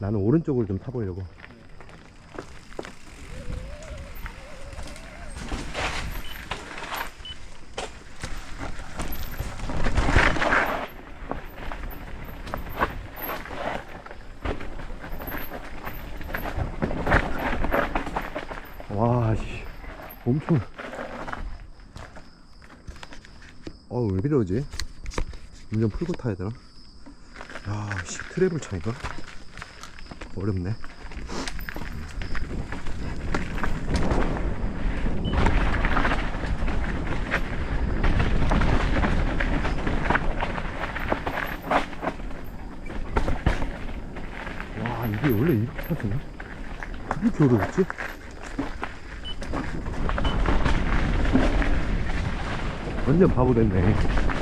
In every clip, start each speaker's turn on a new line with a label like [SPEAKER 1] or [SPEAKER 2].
[SPEAKER 1] 나는 오른쪽을 좀 타보려고. 와, 씨. 엄청. 어, 왜 이러지? 운전 풀고 타야 되나? 야, 씨, 트래블 차이가? 어렵네. 와, 이게 원래 이렇게 타지나? 이렇게 어려웠지? 완전 바보 됐네.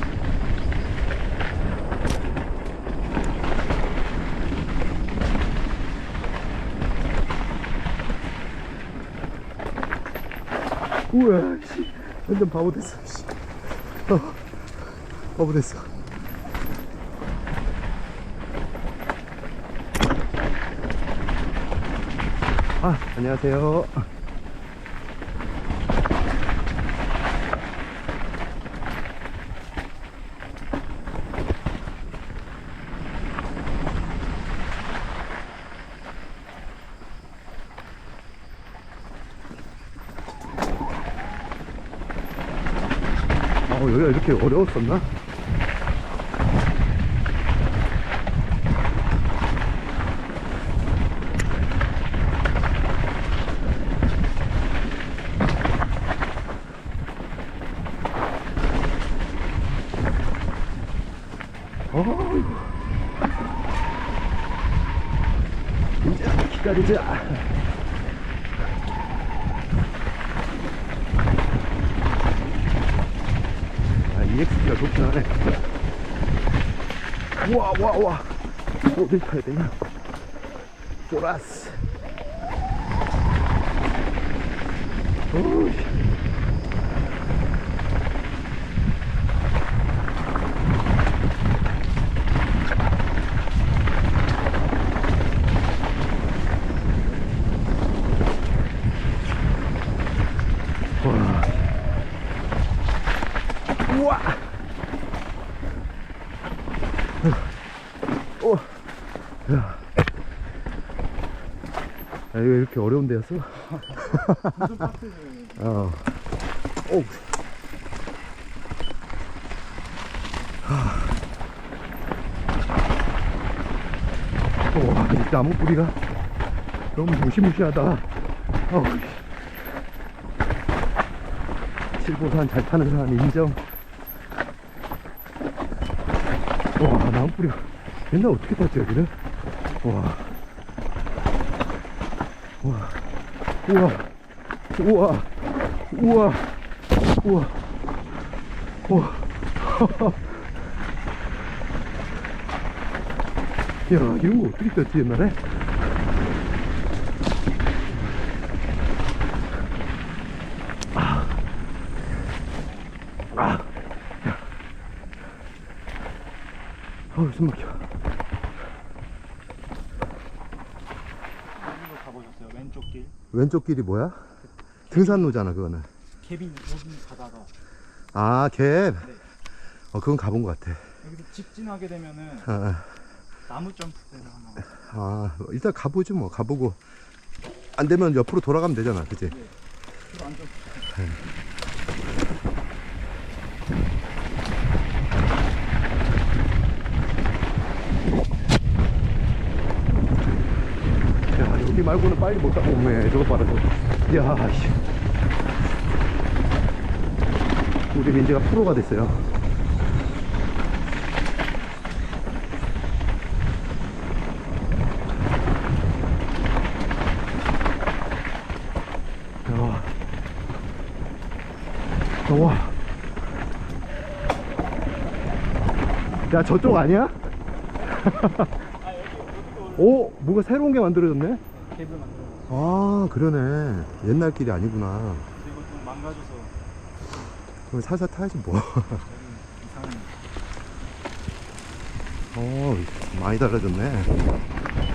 [SPEAKER 1] 우와, 씨. 완전 바보 됐어, 씨. 어, 바보 됐어. 아, 안녕하세요. 어, 여기가 이렇게 어려웠었나? 어휴. 이제 기다리자. 아, EXP가 좋긴 하네. 우와, 우와, 우와. 어딜 타야 되냐? 보라스. 어우, 씨. 와. 우와! 오! 야. 아, 이거 이렇게 어려운 데였어? 어. 오. 하. 와, 이 나무 뿌리가 너무 무시무시하다. 어우. 칠보산 잘 타는 사람 인정. 와, 나무 뿌리가 옛날 어떻게 탔지, 여기는? 와. 와. 우와. 우와. 우와. 우와. 우와. 야, 이런 거 어떻게 탔지, 옛날에? 아. 어우, 숨 막혀.
[SPEAKER 2] 여기로 가보셨어요? 왼쪽 길.
[SPEAKER 1] 왼쪽 길이 뭐야? 등산로잖아, 그거는.
[SPEAKER 2] 개빈 여기 가다가
[SPEAKER 1] 아, 갭. 어, 그건 가본 것 같아.
[SPEAKER 2] 여기서 직진하게 되면은
[SPEAKER 1] 아,
[SPEAKER 2] 나무 점프대를 하나.
[SPEAKER 1] 아, 일단 가보지 뭐. 가보고. 안 되면 옆으로 돌아가면 되잖아, 그치?
[SPEAKER 2] 그 완전
[SPEAKER 1] 야, 여기 말고는 빨리 못 가고 오네. 저거 봐라, 저거. 야, 씨. 우리 민재가 프로가 됐어요. 야. 와. 야, 저쪽 아니야? 오, 뭔가 새로운 게 만들어졌네?
[SPEAKER 2] 갭을 만들어.
[SPEAKER 1] 아, 그러네. 옛날 길이 아니구나.
[SPEAKER 2] 그리고 좀 망가져서
[SPEAKER 1] 그럼 살살 타야지 뭐.
[SPEAKER 2] 이상한.
[SPEAKER 1] 어, 많이 달라졌네.